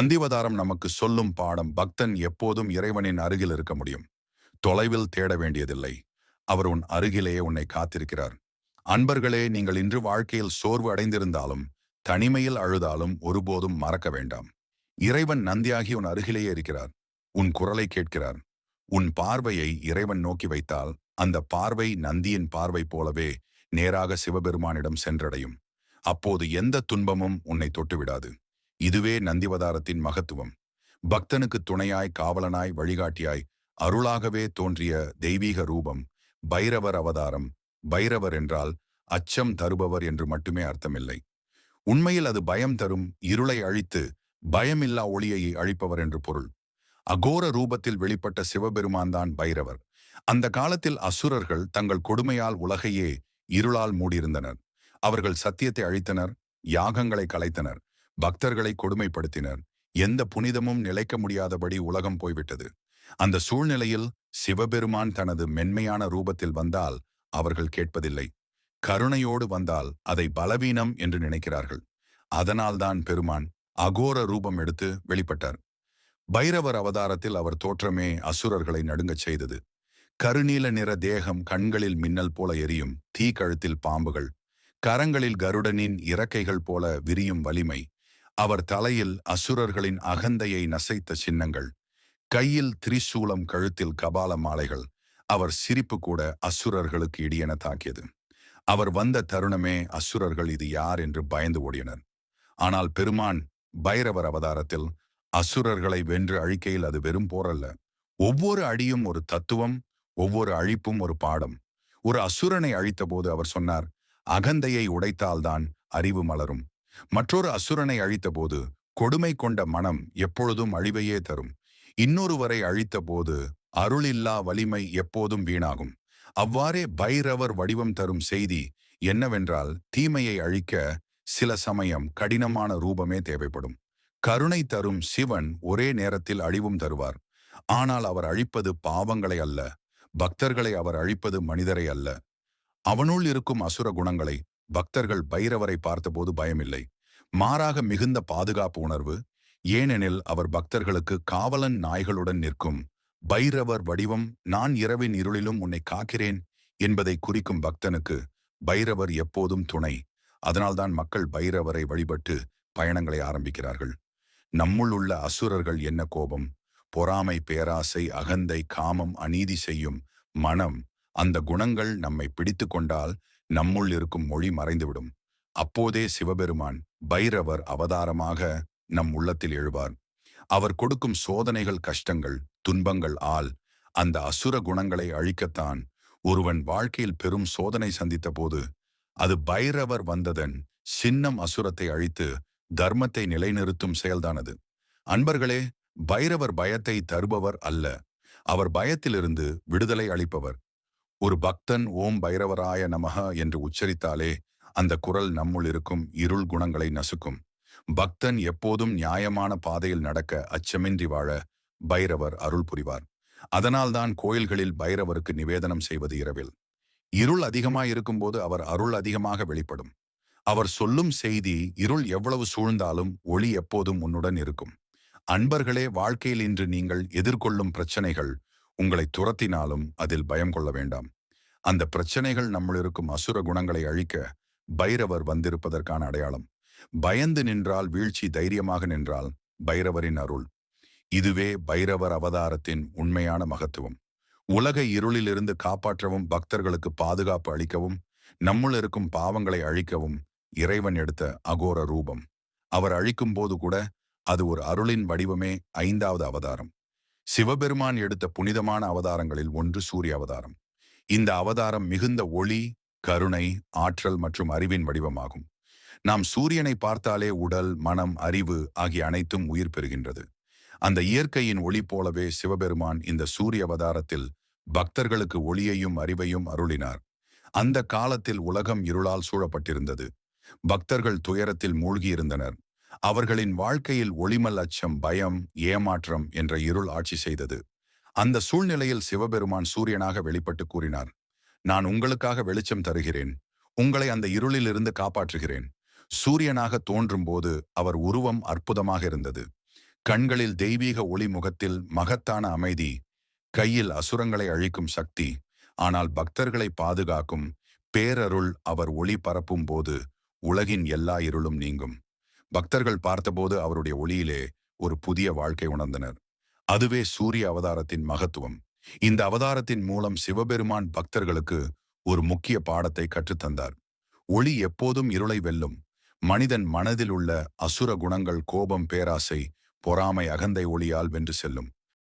அந்திவதாரம் நமக்கு சொல்லும் பாடம் பக்தன் எப்போதும் இறைவனின் அருகில் இருக்க முடியும். தொலைவில் தேட வேண்டியதில்லை. அவர் உன் அருகிலேயே உன்னை காத்திருக்கிறார். அன்பர்களே நீங்கள் இன்று வாழ்க்கையில் சோர்வு அடைந்திருந்தாலும் தனிமையில் அழுதாலும் ஒருபோதும் மறக்க வேண்டாம். இறைவன் நந்தியாகி உன் அருகிலேயே இருக்கிறார். உன் குரலை கேட்கிறார். உன் பார்வையை இறைவன் நோக்கி வைத்தால் அந்த பார்வை நந்தியின் பார்வை போலவே நேராக சிவபெருமானிடம் சென்றடையும். அப்போது எந்த துன்பமும் உன்னை தொட்டுவிடாது. இதுவே நந்திவதாரத்தின் மகத்துவம். பக்தனுக்கு துணையாய் காவலனாய் வழிகாட்டியாய் அருளாகவே தோன்றிய தெய்வீக ரூபம் பைரவர் அவதாரம். பைரவர் என்றால் அச்சம் தருபவர் என்று மட்டுமே அர்த்தமில்லை. உண்மையில் அது பயம் தரும் இருளை அழித்து பயமில்லா ஒளியை அழிப்பவர் என்று பொருள். அகோர ரூபத்தில் வெளிப்பட்ட சிவபெருமான் தான் பைரவர். அந்த காலத்தில் அசுரர்கள் தங்கள் கொடுமையால் உலகையே இருளால் மூடியிருந்தனர். அவர்கள் சத்தியத்தை அழித்தனர் யாகங்களை கலைத்தனர். பக்தர்களை கொடுமைப்படுத்தினர். எந்த புனிதமும் நிலைக்க முடியாதபடி உலகம் போய்விட்டது. அந்த சூழ்நிலையில் சிவபெருமான் தனது மென்மையான ரூபத்தில் வந்தால் அவர்கள் கேட்பதில்லை. கருணையோடு வந்தால் அதை பலவீனம் என்று நினைக்கிறார்கள். அதனால்தான் பெருமான் அகோர ரூபம் எடுத்து வெளிப்பட்டார். பைரவர் அவதாரத்தில் அவர் தோற்றமே அசுரர்களை நடுங்கச் செய்தது. கருநீல நிற தேகம் கண்களில் மின்னல் போல எரியும் தீ கழுத்தில் பாம்புகள். கரங்களில் கருடனின் இறக்கைகள் போல விரியும் வலிமை. அவர் தலையில் அசுரர்களின் அகந்தையை நசைத்த சின்னங்கள் கையில் திரிசூலம் கழுத்தில் கபால மாலைகள் அவர் சிரிப்பு கூட அசுரர்களுக்கு இடியென தாக்கியது. அவர் வந்த தருணமே அசுரர்கள் இது யார் என்று பயந்து ஓடினர். ஆனால் பெருமான் பைரவர் அவதாரத்தில் அசுரர்களை வென்று அழிக்கையில் அது வெறும் போரல்ல. ஒவ்வொரு அடியும் ஒரு தத்துவம் ஒவ்வொரு அழிப்பும் ஒரு பாடம். ஒரு அசுரனை அழித்தபோது அவர் சொன்னார் அகந்தையை உடைத்தால்தான் அறிவு மலரும். மற்றொரு அசுரனை அழித்தபோது கொடுமை கொண்ட மனம் எப்பொழுதும் அழிவையே தரும். இன்னொருவரை அழித்தபோது அருளில்லா வலிமை எப்போதும் வீணாகும். அவ்வாறே பைரவர் வடிவம் தரும் செய்தி என்னவென்றால் தீமையை அழிக்க சில சமயம் கடினமான ரூபமே தேவைப்படும். கருணை தரும் சிவன் ஒரே நேரத்தில் அழிவும் தருவார். ஆனால் அவர் அழிப்பது பாவங்களை அல்ல பக்தர்களை அவர் அழிப்பது மனிதரை அல்ல. அவனுள் இருக்கும் அசுர குணங்களை பக்தர்கள் பைரவரை பார்த்தபோது பயமில்லை. மாறாக மிகுந்த பாதுகாப்பு உணர்வு. ஏனெனில் அவர் பக்தர்களுக்கு காவலன் நாய்களுடன் நிற்கும். பைரவர் வடிவம் நான் இரவின் இருளிலும் உன்னை காக்கிறேன் என்பதை குறிக்கும் பக்தனுக்கு பைரவர் எப்போதும் துணை. அதனால்தான் மக்கள் பைரவரை வழிபட்டு பயணங்களை ஆரம்பிக்கிறார்கள். நம்முள் உள்ள அசுரர்கள் என்ன கோபம்? பொறாமை பேராசை அகந்தை காமம் அநீதி செய்யும் மனம். அந்த குணங்கள் நம்மை பிடித்து கொண்டால் நம்முள் இருக்கும் மொழி மறைந்துவிடும். அப்போதே சிவபெருமான் பைரவர் அவதாரமாக நம் உள்ளத்தில் எழுவார். அவர் கொடுக்கும் சோதனைகள் கஷ்டங்கள் துன்பங்கள் ஆல் அந்த அசுர குணங்களை அழிக்கத்தான் ஒருவன் வாழ்க்கையில் பெரும் சோதனை சந்தித்த போது அது பைரவர் வந்ததன் சின்னம் அசுரத்தை அழித்து தர்மத்தை நிலைநிறுத்தும் செயல்தானது. அன்பர்களே பைரவர் பயத்தை தருபவர் அல்ல. அவர் பயத்திலிருந்து விடுதலை அளிப்பவர். ஒரு பக்தன் ஓம் பைரவராய நமக என்று உச்சரித்தாலே அந்த குரல் நம்முள் இருக்கும் இருள் குணங்களை நசுக்கும். பக்தன் எப்போதும் நியாயமான பாதையில் நடக்க அச்சமின்றி வாழ பைரவர் அருள் புரிவார். அதனால்தான் கோயில்களில் பைரவருக்கு நிவேதனம் செய்வது இரவில். இருள் அதிகமாயிருக்கும் போது அவர் அருள் அதிகமாக வெளிப்படும். அவர் சொல்லும் செய்தி இருள் எவ்வளவு சூழ்ந்தாலும் ஒளி எப்போதும் உன்னுடன் இருக்கும். அன்பர்களே வாழ்க்கையில் இன்று நீங்கள் எதிர்கொள்ளும் பிரச்சனைகள் உங்களை துரத்தினாலும் அதில் பயம் கொள்ள வேண்டாம். அந்த பிரச்சனைகள் நம்முள் இருக்கும் அசுர குணங்களை அழிக்க பைரவர் வந்திருப்பதற்கான அடையாளம். பயந்து நின்றால் வீழ்ச்சி தைரியமாக நின்றால் பைரவரின் அருள். இதுவே பைரவர் அவதாரத்தின் உண்மையான மகத்துவம். உலக இருளிலிருந்து காப்பாற்றவும் பக்தர்களுக்கு பாதுகாப்பு அளிக்கவும் நம்முள் இருக்கும் பாவங்களை அழிக்கவும் இறைவன் எடுத்த அகோர ரூபம். அவர் அழிக்கும் போது கூட அது ஒரு அருளின் வடிவமே ஐந்தாவது அவதாரம். சிவபெருமான் எடுத்த புனிதமான அவதாரங்களில் ஒன்று சூரிய அவதாரம். இந்த அவதாரம் மிகுந்த ஒளி கருணை ஆற்றல் மற்றும் அறிவின் வடிவமாகும். நாம் சூரியனை பார்த்தாலே உடல் மனம் அறிவு ஆகிய அனைத்தும் உயிர் பெறுகின்றது. அந்த இயற்கையின் ஒளி போலவே சிவபெருமான் இந்த சூரிய அவதாரத்தில் பக்தர்களுக்கு ஒளியையும் அறிவையும் அருளினார். அந்த காலத்தில் உலகம் இருளால் சூழப்பட்டிருந்தது. பக்தர்கள் துயரத்தில் மூழ்கியிருந்தனர். அவர்களின் வாழ்க்கையில் ஒளிமல் அச்சம் பயம் ஏமாற்றம் என்ற இருள் ஆட்சி செய்தது. அந்த சூழ்நிலையில் சிவபெருமான் சூரியனாக வெளிப்பட்டு கூறினார் நான் உங்களுக்காக வெளிச்சம் தருகிறேன். உங்களை அந்த இருளிலிருந்து காப்பாற்றுகிறேன். சூரியனாக தோன்றும்போது அவர் உருவம் அற்புதமாக இருந்தது. கண்களில் தெய்வீக ஒளி முகத்தில் மகத்தான அமைதி கையில் அசுரங்களை அழிக்கும் சக்தி ஆனால் பக்தர்களை பாதுகாக்கும் பேரருள் அவர் ஒளி பரப்பும் போது உலகின் எல்லா இருளும் நீங்கும். பக்தர்கள் பார்த்தபோது அவருடைய ஒளியிலே ஒரு புதிய வாழ்க்கை உணர்ந்தனர். அதுவே சூரிய அவதாரத்தின் மகத்துவம். இந்த அவதாரத்தின் மூலம் சிவபெருமான் பக்தர்களுக்கு ஒரு முக்கிய பாடத்தை கற்றுத்தந்தார். ஒளி எப்போதும் இருளை வெல்லும். மனிதன் மனதில் உள்ள அசுர குணங்கள் கோபம் பேராசை பொறாமை அகந்தை ஒளியால் வென்று செல்லும்.